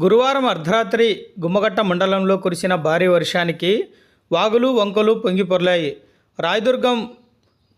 గురువారం అర్ధరాత్రి గుమ్మగట్ట మండలంలో కురిసిన భారీ వర్షానికి వాగులు వంకలు పొంగిపొర్లాయి రాయదుర్గం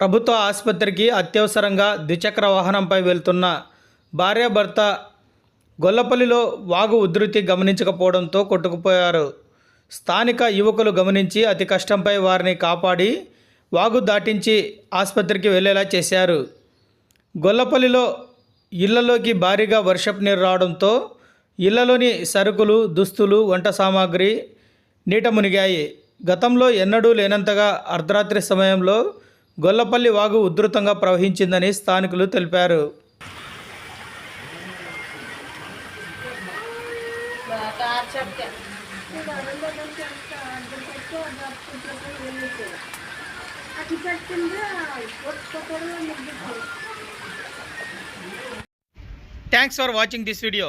ప్రభుత్వ ఆసుపత్రికి అత్యవసరంగా ద్విచక్ర వాహనంపై వెళ్తున్న భార్యాభర్త గొల్లపల్లిలో వాగు ఉధృతి గమనించకపోవడంతో కొట్టుకుపోయారు. స్థానిక యువకులు గమనించి అతి కష్టంపై వారిని కాపాడి వాగు దాటించి ఆసుపత్రికి వెళ్ళేలా చేశారు. గొల్లపల్లిలో ఇళ్ళలోకి భారీగా వర్షపు నీరు రావడంతో ఇళ్ళలోని సరుకులు దుస్తులు వంట సామాగ్రి నీట మునిగాయి. గతంలో ఎన్నడూ లేనంతగా అర్ధరాత్రి సమయంలో గొల్లపల్లి వాగు ఉధృతంగా ప్రవహించిందని స్థానికులు తెలిపారు. Thanks for watching this video